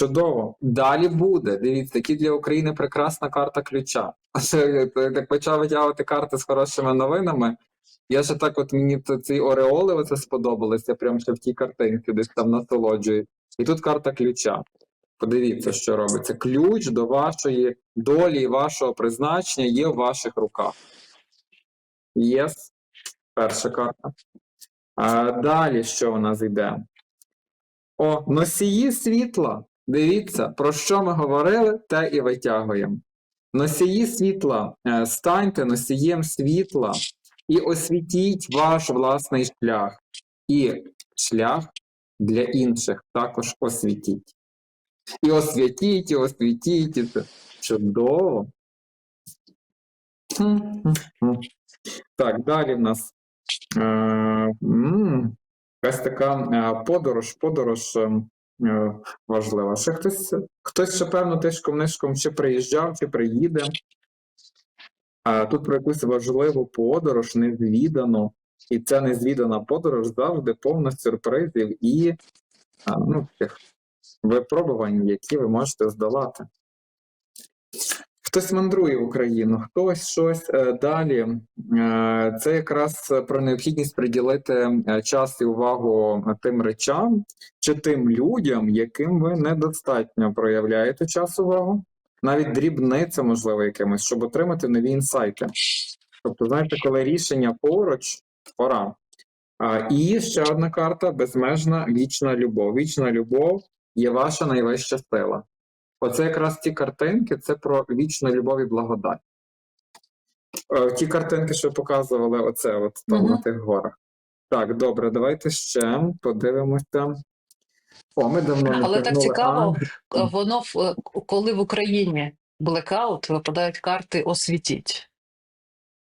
Чудово. Далі буде. Дивіться, які для України прекрасна карта ключа. Я так почав витягувати карти з хорошими новинами. Я ще так, от мені ці ореоли оце сподобалися, прям ще в тій картинці, десь там насолоджують. І тут карта ключа. Подивіться, що робиться. Ключ до вашої долі вашого призначення є в ваших руках. Єс. Перша карта. А далі що у нас йде? О, носії світла. Дивіться, про що ми говорили, те і витягуємо. Носії світла, е, станьте носієм світла і освітіть ваш власний шлях. І шлях для інших також освітіть. І освітіть, і освітіть. і це Чудово. Так, далі в нас е, якась така е, подорож, подорож е, важлива. Ще хтось, хтось ще, певно, тишком нишком чи приїжджав, чи приїде. А тут про якусь важливу подорож, незвідану. І ця незвідана подорож завжди повна сюрпризів і ну, випробувань, які ви можете здолати. Хтось мандрує в Україну, хтось щось е, далі. Е, це якраз про необхідність приділити е, час і увагу тим речам чи тим людям, яким ви недостатньо проявляєте час увагу, навіть дрібниця, можливо, якимось, щоб отримати нові інсайти. Тобто, знаєте, коли рішення поруч, пора. І ще одна карта безмежна вічна любов. Вічна любов є ваша найвища сила. Оце якраз ті картинки, це про вічну любов і благодать. Е, Ті картинки, що показували, оце от там Мгм. на тих горах. Так, добре, давайте ще подивимося. О, ми давно не Але так цікаво, Англію. Е, Воно е, коли в Україні блекаут, випадають карти освітіть.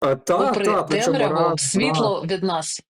А, та, Попри темряву, світло від нас.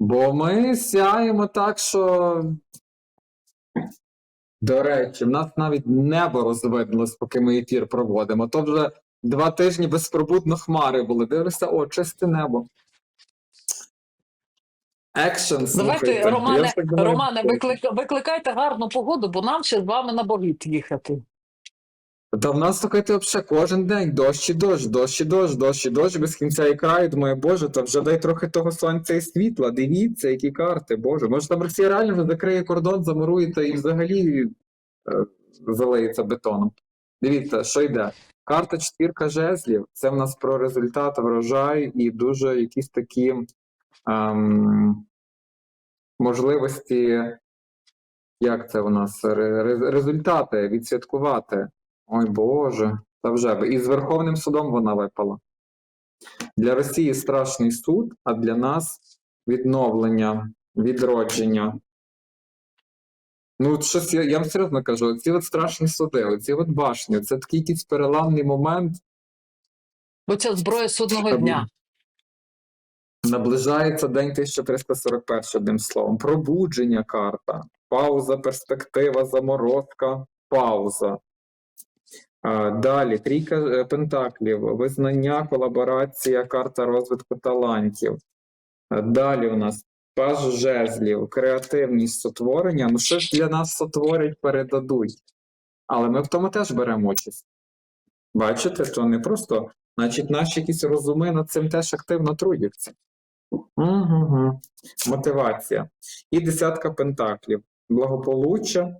Бо ми сяємо так, що. До речі, в нас навіть небо розвиднулось, поки ми ефір проводимо. То вже два тижні безпробудно хмари були. Дивишся, о, чисте небо. Екшен, Давайте, Романе, Романе, виклик, викликайте гарну погоду, бо нам ще з вами на боліт їхати. Та в нас слухайте взагалі кожен день дощ і дощ, дощ і дощ, дощ і дощ без кінця і краю. Думаю, боже, та вже дай трохи того сонця і світла. Дивіться, які карти, боже. Може там Росія реально вже закриє кордон, замурується і взагалі е, залиється бетоном. Дивіться, що йде. Карта четвірка жезлів. Це в нас про результат врожай і дуже якісь такі ем, можливості. Як це у нас? Ре- ре- Результати відсвяткувати. Ой Боже, та вже б. І з Верховним судом вона випала. Для Росії страшний суд, а для нас відновлення, відродження. Ну, щось я, я вам серйозно кажу, ці от страшні суди, оці от башні, це такий якийсь переламний момент. Бо це зброя судного дня. Наближається день 1341, одним словом. Пробудження карта, пауза, перспектива, заморозка, пауза. Далі трійка е, пентаклів, визнання, колаборація, карта розвитку талантів. Далі у нас паж жезлів, креативність сотворення. Ну, що ж для нас сотворять, передадуть. Але ми в тому теж беремо участь. Бачите, то не просто, значить, наші якісь розуми над цим теж активно трудяться. Угу. Мотивація. І десятка пентаклів. Благополуччя,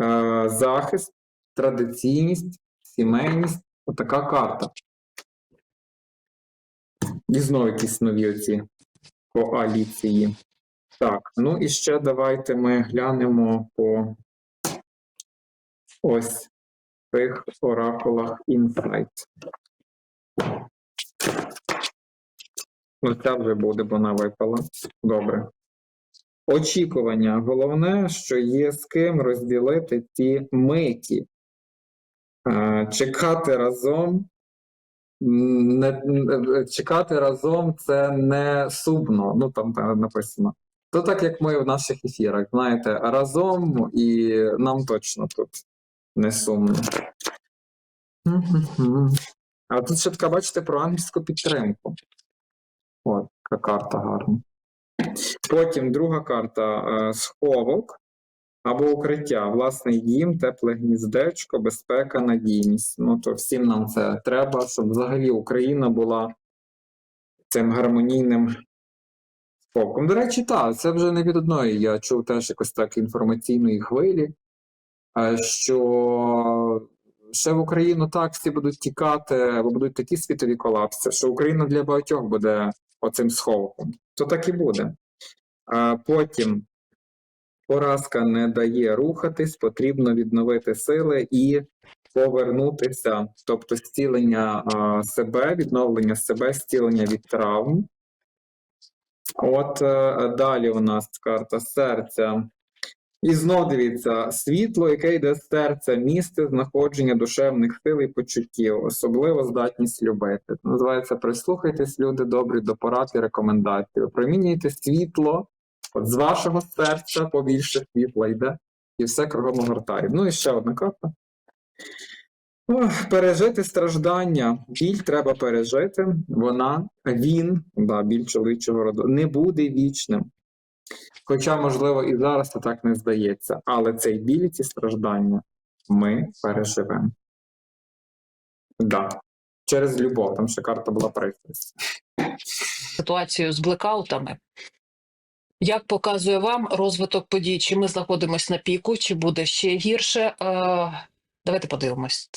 е, захист, традиційність, сімейність. Отака карта. І знову якісь нові оці коаліції. Так, ну і ще давайте ми глянемо по ось цих оракулах Insight. Ну, ця вже буде, бо вона випала. Добре. Очікування. Головне, що є з ким розділити ці миті. Е, Чекати разом. Не, не- чекати разом це не сумно. Ну там е, написано. То так як ми в наших ефірах, знаєте, разом і нам точно тут не сумно. А тут ще така, бачите, про ангельську підтримку. От, яка карта гарна. Потім друга карта е, сховок. Або укриття, власний дім, тепле гніздечко, безпека, надійність. Ну то всім нам це треба, щоб взагалі Україна була цим гармонійним споком. До речі, так, це вже не від одної. Я чув теж якось так інформаційної хвилі, е, що ще в Україну так всі будуть тікати, бо будуть такі світові колапси, що Україна для багатьох буде оцим сховком. То так і буде. Потім поразка не дає рухатись, потрібно відновити сили і повернутися, тобто зцілення а, себе, відновлення себе, зцілення від травм. От е, далі у нас карта серця. І знов дивіться, світло, яке йде з серця, місце знаходження душевних сил і почуттів, особливо здатність любити. Називається прислухайтесь, люди добрі до порад і рекомендацій. Промінюйте світло от з вашого серця побільше світла йде, і все кругом огортає. Ну і ще одна карта. Ох, пережити страждання. Біль треба пережити. Вона, він, да, біль чоловічого роду, не буде вічним. Хоча, можливо, і зараз це так не здається, але цей біль і ці страждання ми переживемо. Да. Через любов, там ще карта була пристрасть. ситуацію з блекаутами. Як показує вам розвиток подій, чи ми знаходимося на піку, чи буде ще гірше? Е, давайте подивимось.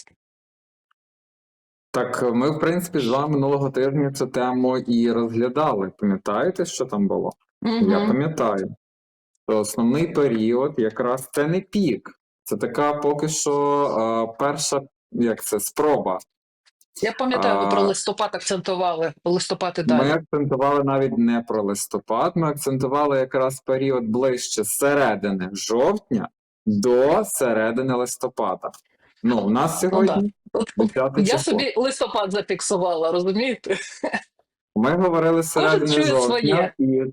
Так, ми, в принципі, з вами минулого тижня цю тему і розглядали. Пам'ятаєте, що там було? Я пам'ятаю. Що основний період якраз це не пік. Це така поки що е, перша, як це, спроба. Я пам'ятаю, ви про листопад акцентували. Листопад і Ми акцентували навіть не про листопад, ми акцентували якраз період ближче з середини жовтня до середини листопада. Ну, у нас сьогодні От 10 Я число. собі листопад зафіксувала, розумієте? Ми говорили середини жовтня, своє. і,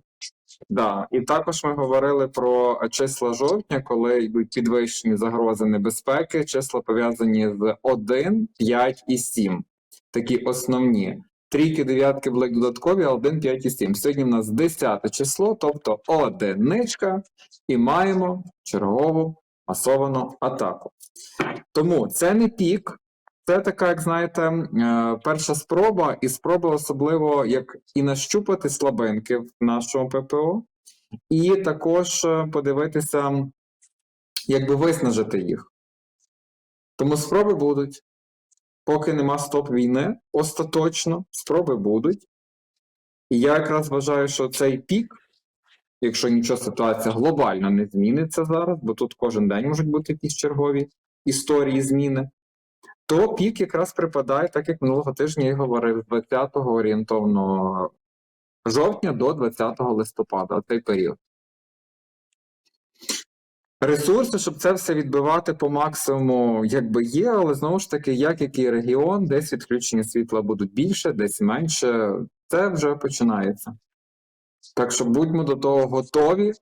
да, і також ми говорили про числа жовтня, коли йдуть підвищені загрози небезпеки, числа пов'язані з 1, 5 і 7. Такі основні. Трійки, дев'ятки були додаткові, а 1, 5 і 7. Сьогодні в нас 10 число, тобто одиничка, і маємо чергову масовану атаку. Тому це не пік, це така, як знаєте, е, перша спроба, і спроба особливо як і нащупати слабинки в нашому ППО, і також е, подивитися, якби виснажити їх. Тому спроби будуть. Поки нема стоп війни, остаточно, спроби будуть. І я якраз вважаю, що цей пік, якщо нічого ситуація глобально не зміниться зараз, бо тут кожен день можуть бути якісь чергові історії зміни, то пік якраз припадає, так як минулого тижня я говорив, з 20 орієнтовно жовтня до 20 листопада, цей період. Ресурси, щоб це все відбивати по максимуму, якби є, але знову ж таки, як який регіон, десь відключення світла будуть більше, десь менше. Це вже починається. Так що будьмо до того готові.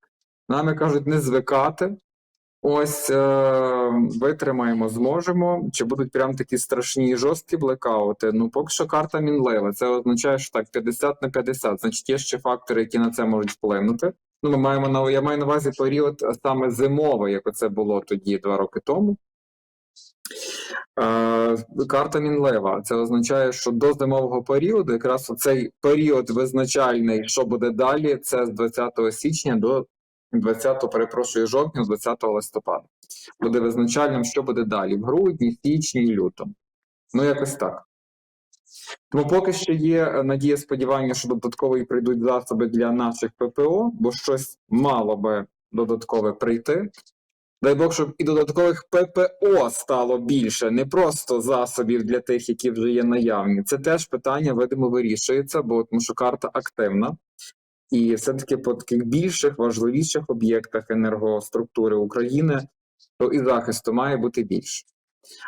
Нами кажуть, не звикати. Ось е, витримаємо, зможемо. Чи будуть прям такі страшні і жорсткі блекаути? Ну, поки що карта мінлива. Це означає, що так 50 на 50. Значить, є ще фактори, які на це можуть вплинути. Ну, ми маємо на я маю на увазі період саме зимовий, як це було тоді два роки тому. Е, карта мінлива. Це означає, що до зимового періоду, якраз цей період визначальний, що буде далі, це з 20 січня до 20, перепрошую, жовтня, з 20 листопада. Буде визначальним, що буде далі в грудні, січні і лютому. Ну, якось так. Тому поки що є е, надія сподівання, що додаткові прийдуть засоби для наших ППО, бо щось мало би додаткове прийти. Дай Бог, щоб і додаткових ППО стало більше, не просто засобів для тих, які вже є наявні. Це теж питання, видимо, вирішується, бо тому що карта активна. І все-таки по таких більших, важливіших об'єктах енергоструктури України, то і захисту має бути більше.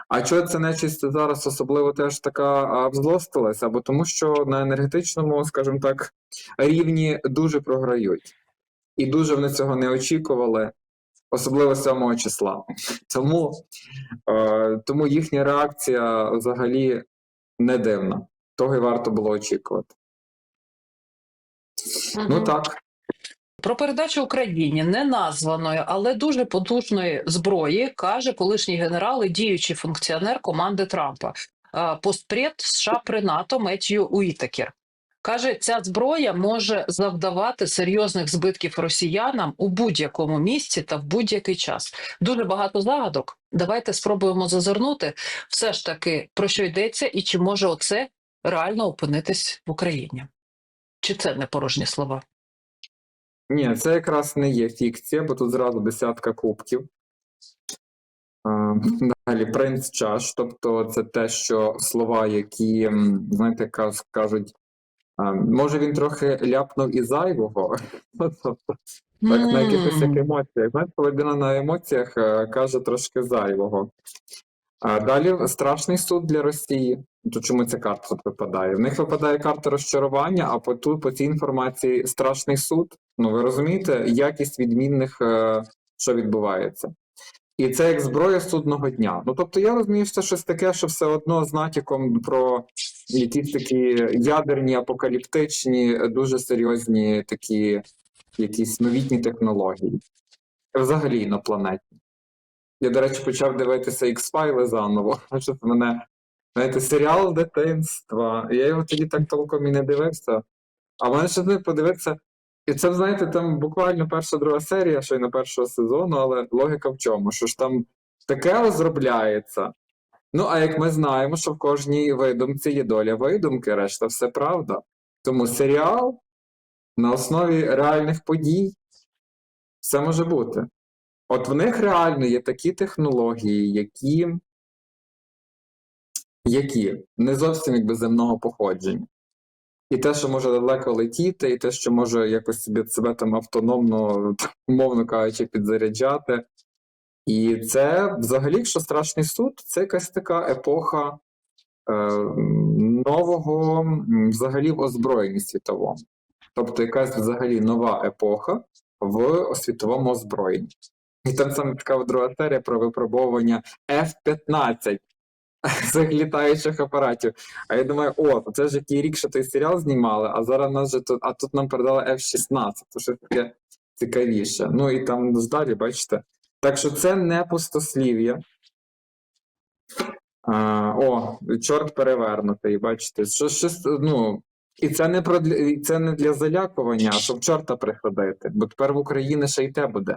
А чого це нечисть зараз особливо теж така взлостилася? Або тому, що на енергетичному, скажімо так, рівні дуже програють. І дуже вони цього не очікували, особливо 7 числа. Тому, е, тому їхня реакція взагалі не дивна. Того й варто було очікувати. Ну так. Про передачу Україні неназваної, але дуже потужної зброї каже колишній генерал і діючий функціонер команди Трампа, е, постпред США при НАТО Меттью Уітакер. Каже, ця зброя може завдавати серйозних збитків росіянам у будь-якому місці та в будь-який час. Дуже багато загадок. Давайте спробуємо зазирнути все ж таки про що йдеться, і чи може оце реально опинитись в Україні? Чи це не порожні слова? Ні, це якраз не є фікція, бо тут зразу десятка кубків. Далі принц чаш, тобто це те, що слова, які, знаєте, кажуть, може він трохи ляпнув і зайвого. Тобто, Так, на якихось як емоціях. Знаєте, людина на емоціях е, каже трошки зайвого. А далі страшний суд для Росії. То чому ця карта тут випадає? В них випадає карта розчарування, а по тут по цій інформації страшний суд. Ну ви розумієте, якість відмінних, е, що відбувається. І це як зброя судного дня. Ну тобто я розумію, що це щось таке, що все одно з натяком про якісь такі ядерні, апокаліптичні, дуже серйозні такі якісь новітні технології. Взагалі інопланетні. Я, до речі, почав дивитися X-Files заново. Що це мене, знаєте, серіал дитинства. Я його тоді так толком і не дивився. А мене ще не подивитися. І це, знаєте, там буквально перша друга серія, що й на першого сезону, але логіка в чому? Що ж там таке розробляється. Ну, а як ми знаємо, що в кожній видумці є доля видумки, решта все правда. Тому серіал на основі реальних подій все може бути. От в них реально є такі технології, які, які не зовсім якби земного походження. І те, що може далеко летіти, і те, що може якось собі себе там автономно, умовно кажучи, підзаряджати. І це взагалі, якщо страшний суд, це якась така епоха е, нового взагалі в озброєнні світовому. Тобто якась взагалі нова епоха в світовому озброєнні. І там саме така друга серія про випробовування F-15 цих апаратів. А я думаю, о, це ж який рік, що той серіал знімали, а зараз нас же тут, а тут нам передали F-16, то що таке цікавіше. Ну і там далі, бачите. Так що це не пустослів'я. А, о, чорт перевернутий, бачите. Що, щось, ну, і це не про це не для залякування, а щоб чорта приходити. Бо тепер в Україні ще й те буде.